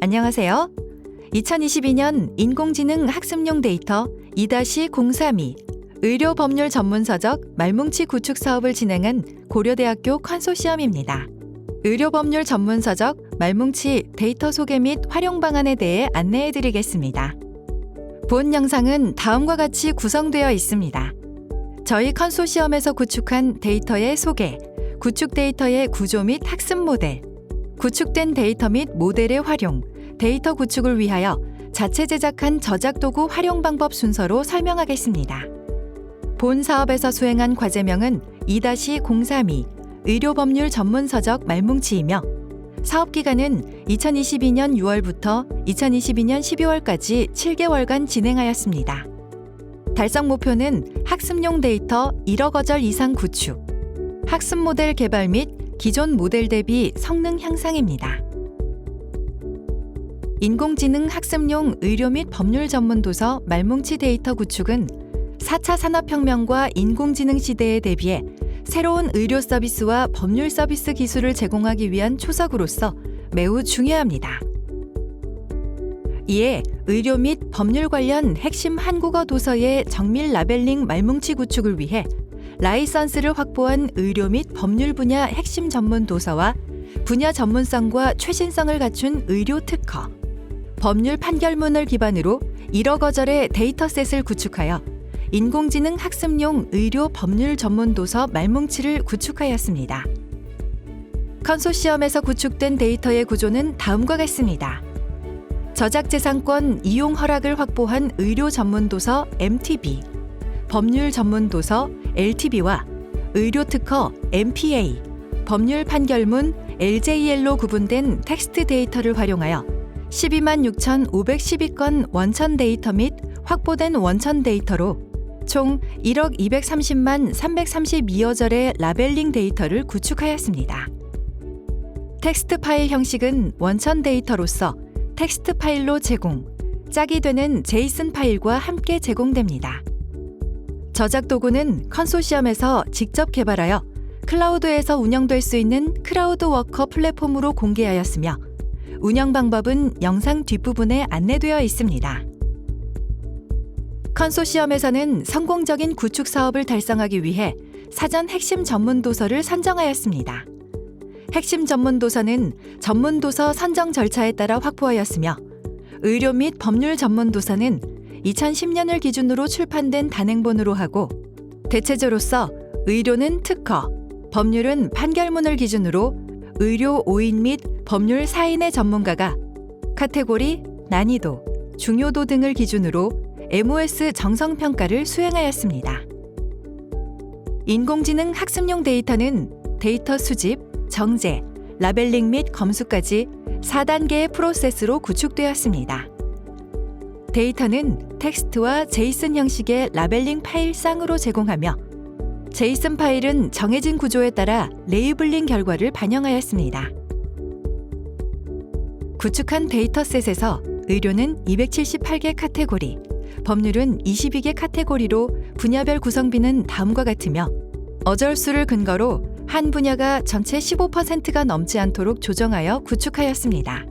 안녕하세요. 2022년 인공지능 학습용 데이터 2-032 의료 법률 전문 서적 말뭉치 구축 사업을 진행한 고려대학교 컨소시엄입니다. 의료 법률 전문 서적 말뭉치 데이터 소개 및 활용 방안에 대해 안내해 드리겠습니다. 본 영상은 다음과 같이 구성되어 있습니다. 저희 컨소시엄에서 구축한 데이터의 소개, 구축 데이터의 구조 및 학습 모델, 구축된 데이터 및 모델의 활용, 데이터 구축을 위하여 자체 제작한 저작 도구 활용 방법 순서로 설명하겠습니다. 본 사업에서 수행한 과제명은 2-032 의료법률 전문서적 말뭉치이며 사업 기간은 2022년 6월부터 2022년 12월까지 7개월간 진행하였습니다. 달성 목표는 학습용 데이터 1억 어절 이상 구축, 학습 모델 개발 및 기존 모델 대비 성능 향상입니다. 인공지능 학습용 의료 및 법률 전문 도서 말뭉치 데이터 구축은 4차 산업혁명과 인공지능 시대에 대비해 새로운 의료 서비스와 법률 서비스 기술을 제공하기 위한 초석으로서 매우 중요합니다. 이에 의료 및 법률 관련 핵심 한국어 도서의 정밀 라벨링 말뭉치 구축을 위해 라이선스를 확보한 의료 및 법률 분야 핵심 전문 도서와 분야 전문성과 최신성을 갖춘 의료 특허, 법률 판결문을 기반으로 1억 어절의 데이터셋을 구축하여 인공지능 학습용 의료 법률 전문 도서 말뭉치를 구축하였습니다. 컨소시엄에서 구축된 데이터의 구조는 다음과 같습니다. 저작재산권 이용 허락을 확보한 의료 전문 도서 MTB, 법률 전문 도서 LTB와 의료 특허 MPA, 법률 판결문 LJL로 구분된 텍스트 데이터를 활용하여 12만 6,512건 원천 데이터 및 확보된 원천 데이터로 총 1억 230만 332어절의 라벨링 데이터를 구축하였습니다. 텍스트 파일 형식은 원천 데이터로서 텍스트 파일로 제공, 짝이 되는 제이슨 파일과 함께 제공됩니다. 저작 도구는 컨소시엄에서 직접 개발하여 클라우드에서 운영될 수 있는 크라우드 워커 플랫폼으로 공개하였으며 운영 방법은 영상 뒷부분에 안내되어 있습니다. 컨소시엄에서는 성공적인 구축 사업을 달성하기 위해 사전 핵심 전문 도서를 선정하였습니다. 핵심 전문 도서는 전문 도서 선정 절차에 따라 확보하였으며 의료 및 법률 전문 도서는 2010년을 기준으로 출판된 단행본으로 하고 대체조로서 의료는 특허, 법률은 판결문을 기준으로 의료 5인 및 법률 4인의 전문가가 카테고리, 난이도, 중요도 등을 기준으로 MOS 정성평가를 수행하였습니다. 인공지능 학습용 데이터는 데이터 수집, 정제, 라벨링 및 검수까지 4단계의 프로세스로 구축되었습니다. 데이터는 텍스트와 제이슨 형식의 라벨링 파일 쌍으로 제공하며 제이슨 파일은 정해진 구조에 따라 레이블링 결과를 반영하였습니다. 구축한 데이터셋에서 의료는 278개 카테고리, 법률은 22개 카테고리로 분야별 구성비는 다음과 같으며 어절수를 근거로 한 분야가 전체 15%가 넘지 않도록 조정하여 구축하였습니다.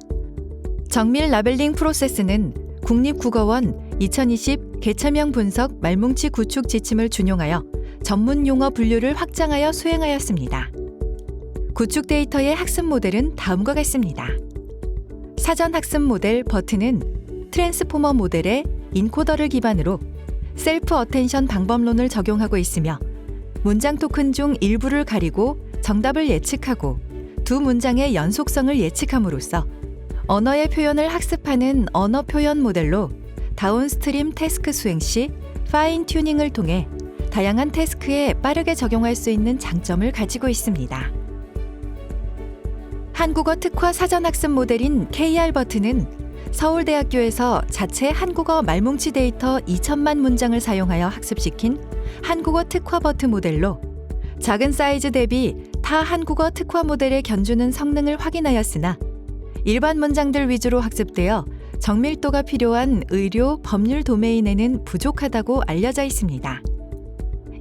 정밀 라벨링 프로세스는 국립국어원 2020 개체명 분석 말뭉치 구축 지침을 준용하여 전문 용어 분류를 확장하여 수행하였습니다. 구축 데이터의 학습 모델은 다음과 같습니다. 사전 학습 모델 버튼은 트랜스포머 모델의 인코더를 기반으로 셀프 어텐션 방법론을 적용하고 있으며 문장 토큰 중 일부를 가리고 정답을 예측하고 두 문장의 연속성을 예측함으로써 언어의 표현을 학습하는 언어 표현 모델로 다운스트림 태스크 수행 시 파인 튜닝을 통해 다양한 태스크에 빠르게 적용할 수 있는 장점을 가지고 있습니다. 한국어 특화 사전 학습 모델인 KR 버튼은 서울대학교에서 자체 한국어 말뭉치 데이터 2천만 문장을 사용하여 학습시킨 한국어 특화 버트 모델로 작은 사이즈 대비 타 한국어 특화 모델에 견주는 성능을 확인하였으나 일반 문장들 위주로 학습되어 정밀도가 필요한 의료, 법률 도메인에는 부족하다고 알려져 있습니다.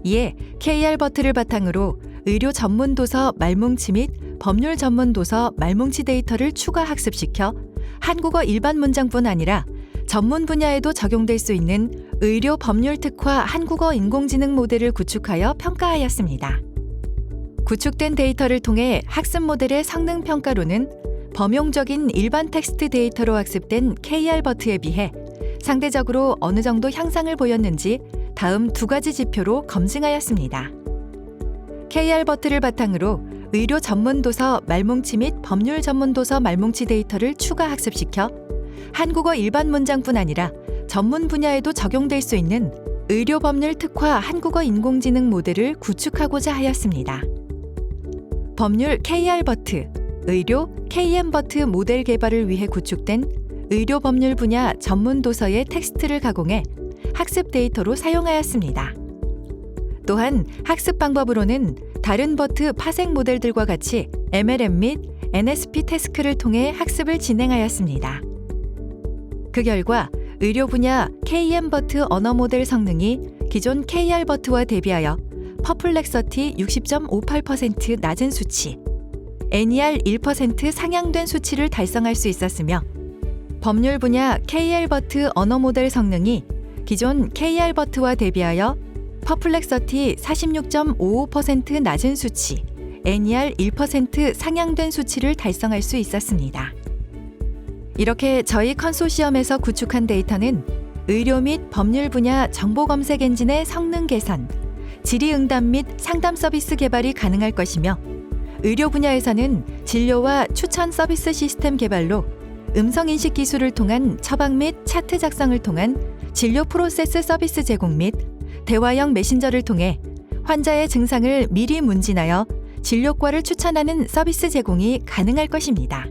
이에 KR 버트를 바탕으로 의료 전문 도서 말뭉치 및 법률 전문 도서 말뭉치 데이터를 추가 학습시켜 한국어 일반 문장뿐 아니라 전문 분야에도 적용될 수 있는 의료 법률 특화 한국어 인공지능 모델을 구축하여 평가하였습니다. 구축된 데이터를 통해 학습 모델의 성능 평가로는 범용적인 일반 텍스트 데이터로 학습된 KR버트에 비해 상대적으로 어느 정도 향상을 보였는지 다음 두 가지 지표로 검증하였습니다. KR버트를 바탕으로 의료 전문 도서 말뭉치 및 법률 전문 도서 말뭉치 데이터를 추가 학습시켜 한국어 일반 문장뿐 아니라 전문 분야에도 적용될 수 있는 의료 법률 특화 한국어 인공지능 모델을 구축하고자 하였습니다. 법률 KR버트, 의료 KM버트 모델 개발을 위해 구축된 의료 법률 분야 전문 도서의 텍스트를 가공해 학습 데이터로 사용하였습니다. 또한 학습 방법으로는 다른 버트 파생 모델들과 같이 MLM 및 NSP 태스크를 통해 학습을 진행하였습니다. 그 결과 의료 분야 KM버트 언어 모델 성능이 기존 KR버트와 대비하여 퍼플렉서티 60.58% 낮은 수치, NER 1% 상향된 수치를 달성할 수 있었으며 법률 분야 KR버트 언어 모델 성능이 기존 KR버트와 대비하여 퍼플렉서티 46.55% 낮은 수치, NER 1% 상향된 수치를 달성할 수 있었습니다. 이렇게 저희 컨소시엄에서 구축한 데이터는 의료 및 법률 분야 정보 검색 엔진의 성능 개선, 질의응답 및 상담 서비스 개발이 가능할 것이며 의료 분야에서는 진료와 추천 서비스 시스템 개발로 음성인식 기술을 통한 처방 및 차트 작성을 통한 진료 프로세스 서비스 제공 및 대화형 메신저를 통해 환자의 증상을 미리 문진하여 진료과를 추천하는 서비스 제공이 가능할 것입니다.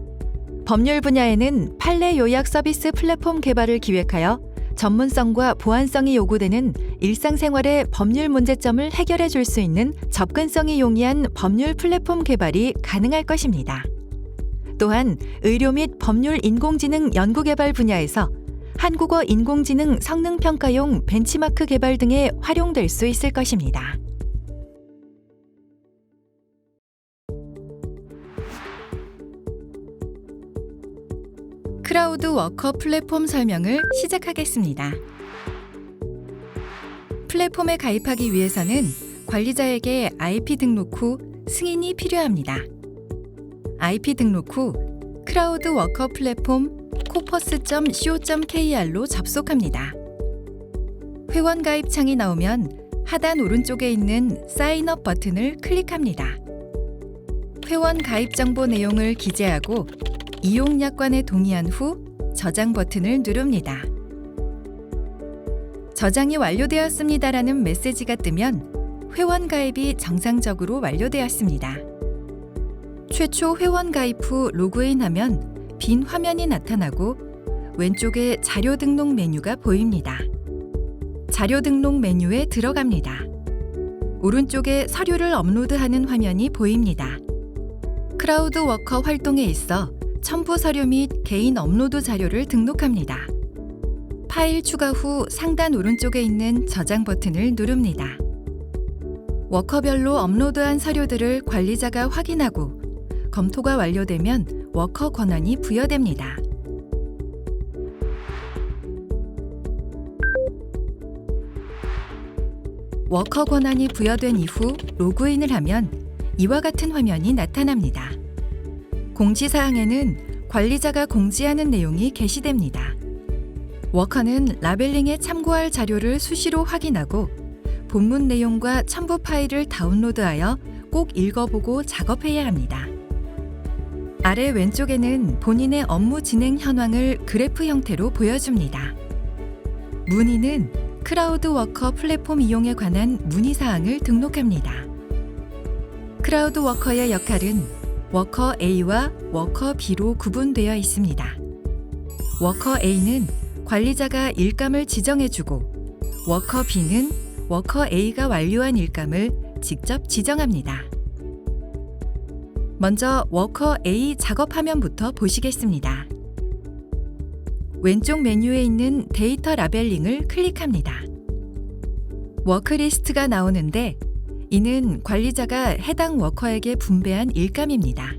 법률 분야에는 판례 요약 서비스 플랫폼 개발을 기획하여 전문성과 보안성이 요구되는 일상생활의 법률 문제점을 해결해 줄 수 있는 접근성이 용이한 법률 플랫폼 개발이 가능할 것입니다. 또한 의료 및 법률 인공지능 연구개발 분야에서 한국어 인공지능 성능 평가용 벤치마크 개발 등에 활용될 수 있을 것입니다. 크라우드 워커 플랫폼 설명을 시작하겠습니다. 플랫폼에 가입하기 위해서는 관리자에게 IP 등록 후 승인이 필요합니다. IP 등록 후 크라우드 워커 플랫폼 코퍼스.co.kr로 접속합니다. 회원 가입 창이 나오면 하단 오른쪽에 있는 사인업 버튼을 클릭합니다. 회원 가입 정보 내용을 기재하고 이용 약관에 동의한 후 저장 버튼을 누릅니다. 저장이 완료되었습니다라는 메시지가 뜨면 회원 가입이 정상적으로 완료되었습니다. 최초 회원 가입 후 로그인하면 빈 화면이 나타나고 왼쪽에 자료 등록 메뉴가 보입니다. 자료 등록 메뉴에 들어갑니다. 오른쪽에 서류를 업로드하는 화면이 보입니다. 크라우드 워커 활동에 있어 첨부 서류 및 개인 업로드 자료를 등록합니다. 파일 추가 후 상단 오른쪽에 있는 저장 버튼을 누릅니다. 워커별로 업로드한 서류들을 관리자가 확인하고 검토가 완료되면 워커 권한이 부여됩니다. 워커 권한이 부여된 이후 로그인을 하면 이와 같은 화면이 나타납니다. 공지사항에는 관리자가 공지하는 내용이 게시됩니다. 워커는 라벨링에 참고할 자료를 수시로 확인하고 본문 내용과 첨부 파일을 다운로드하여 꼭 읽어보고 작업해야 합니다. 아래 왼쪽에는 본인의 업무 진행 현황을 그래프 형태로 보여줍니다. 문의는 크라우드 워커 플랫폼 이용에 관한 문의 사항을 등록합니다. 크라우드 워커의 역할은 워커 A와 워커 B로 구분되어 있습니다. 워커 A는 관리자가 일감을 지정해주고 워커 B는 워커 A가 완료한 일감을 직접 지정합니다. 먼저 워커 A 작업 화면부터 보시겠습니다. 왼쪽 메뉴에 있는 데이터 라벨링을 클릭합니다. 워크리스트가 나오는데 이는 관리자가 해당 워커에게 분배한 일감입니다.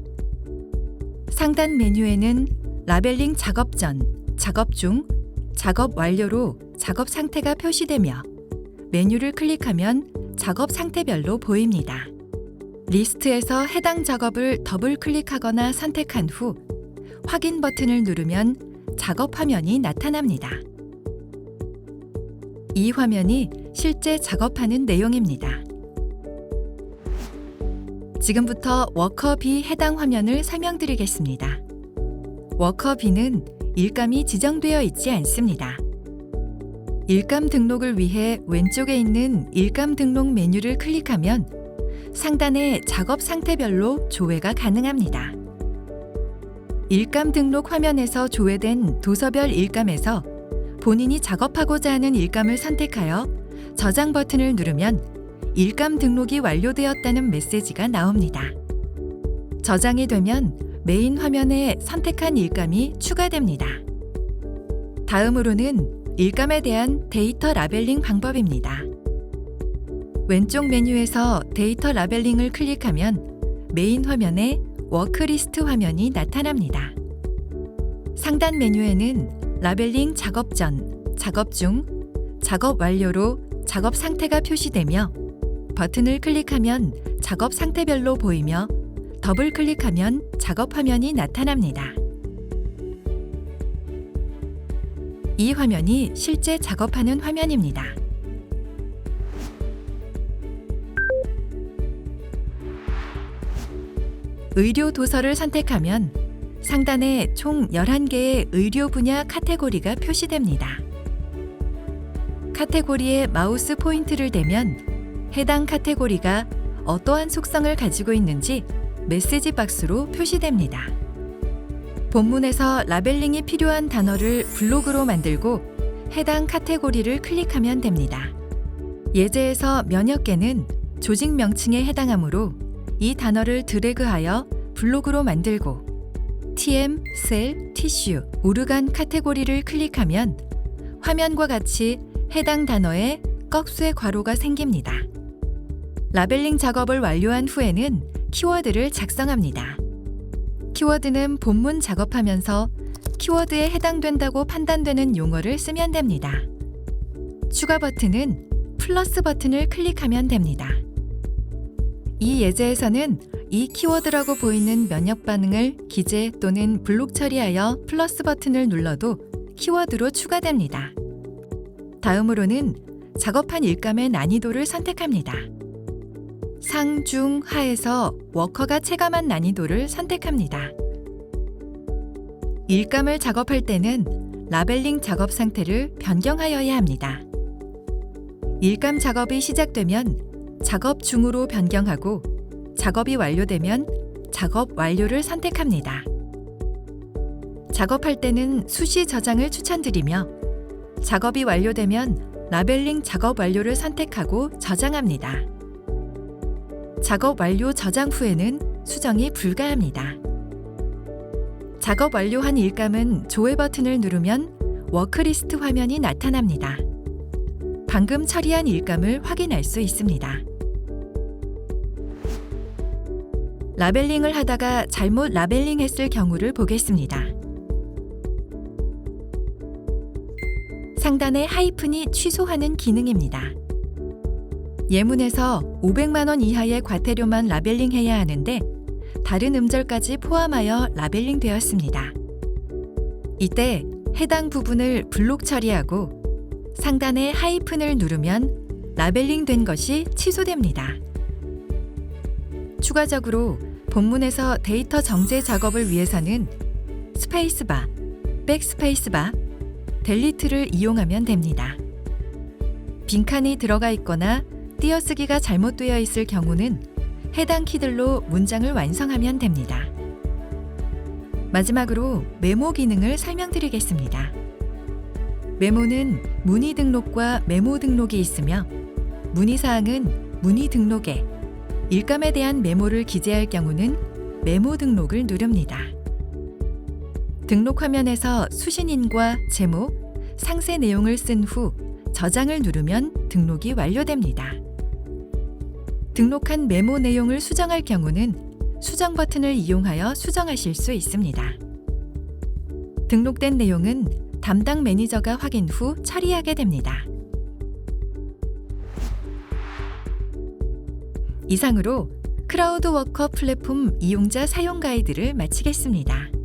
상단 메뉴에는 라벨링 작업 전, 작업 중, 작업 완료로 작업 상태가 표시되며 메뉴를 클릭하면 작업 상태별로 보입니다. 리스트에서 해당 작업을 더블 클릭하거나 선택한 후 확인 버튼을 누르면 작업 화면이 나타납니다. 이 화면이 실제 작업하는 내용입니다. 지금부터 워커 B 해당 화면을 설명드리겠습니다. 워커 B는 일감이 지정되어 있지 않습니다. 일감 등록을 위해 왼쪽에 있는 일감 등록 메뉴를 클릭하면 상단에 작업 상태별로 조회가 가능합니다. 일감 등록 화면에서 조회된 도서별 일감에서 본인이 작업하고자 하는 일감을 선택하여 저장 버튼을 누르면 일감 등록이 완료되었다는 메시지가 나옵니다. 저장이 되면 메인 화면에 선택한 일감이 추가됩니다. 다음으로는 일감에 대한 데이터 라벨링 방법입니다. 왼쪽 메뉴에서 데이터 라벨링을 클릭하면 메인 화면에 워크리스트 화면이 나타납니다. 상단 메뉴에는 라벨링 작업 전, 작업 중, 작업 완료로 작업 상태가 표시되며 버튼을 클릭하면 작업 상태별로 보이며 더블 클릭하면 작업 화면이 나타납니다. 이 화면이 실제 작업하는 화면입니다. 의료 도서를 선택하면 상단에 총 11개의 의료 분야 카테고리가 표시됩니다. 카테고리에 마우스 포인트를 대면 해당 카테고리가 어떠한 속성을 가지고 있는지 메시지 박스로 표시됩니다. 본문에서 라벨링이 필요한 단어를 블록으로 만들고 해당 카테고리를 클릭하면 됩니다. 예제에서 몇몇 개는 조직 명칭에 해당하므로 이 단어를 드래그하여 블록으로 만들고 TM, 셀, 티슈, 오르간 카테고리를 클릭하면 화면과 같이 해당 단어에 꺽쇠 괄호가 생깁니다. 라벨링 작업을 완료한 후에는 키워드를 작성합니다. 키워드는 본문 작업하면서 키워드에 해당된다고 판단되는 용어를 쓰면 됩니다. 추가 버튼은 플러스 버튼을 클릭하면 됩니다. 이 예제에서는 이 키워드라고 보이는 면역 반응을 기재 또는 블록 처리하여 플러스 버튼을 눌러도 키워드로 추가됩니다. 다음으로는 작업한 일감의 난이도를 선택합니다. 상, 중, 하에서 워커가 체감한 난이도를 선택합니다. 일감을 작업할 때는 라벨링 작업 상태를 변경하여야 합니다. 일감 작업이 시작되면 작업 중으로 변경하고 작업이 완료되면 작업 완료를 선택합니다. 작업할 때는 수시 저장을 추천드리며 작업이 완료되면 라벨링 작업 완료를 선택하고 저장합니다. 작업 완료 저장 후에는 수정이 불가합니다. 작업 완료한 일감은 조회 버튼을 누르면 워크리스트 화면이 나타납니다. 방금 처리한 일감을 확인할 수 있습니다. 라벨링을 하다가 잘못 라벨링 했을 경우를 보겠습니다. 상단에 하이픈이 취소하는 기능입니다. 예문에서 500만 원 이하의 과태료만 라벨링해야 하는데 다른 음절까지 포함하여 라벨링 되었습니다. 이때 해당 부분을 블록 처리하고 상단의 하이픈을 누르면 라벨링 된 것이 취소됩니다. 추가적으로 본문에서 데이터 정제 작업을 위해서는 스페이스바, 백스페이스바, 델리트를 이용하면 됩니다. 빈칸이 들어가 있거나 띄어쓰기가 잘못되어 있을 경우는 해당 키들로 문장을 완성하면 됩니다. 마지막으로 메모 기능을 설명드리겠습니다. 메모는 문의 등록과 메모 등록이 있으며 문의 사항은 문의 등록에 일감에 대한 메모를 기재할 경우는 메모 등록을 누릅니다. 등록 화면에서 수신인과 제목, 상세 내용을 쓴 후 저장을 누르면 등록이 완료됩니다. 등록한 메모 내용을 수정할 경우는 수정 버튼을 이용하여 수정하실 수 있습니다. 등록된 내용은 담당 매니저가 확인 후 처리하게 됩니다. 이상으로 크라우드 워커 플랫폼 이용자 사용 가이드를 마치겠습니다.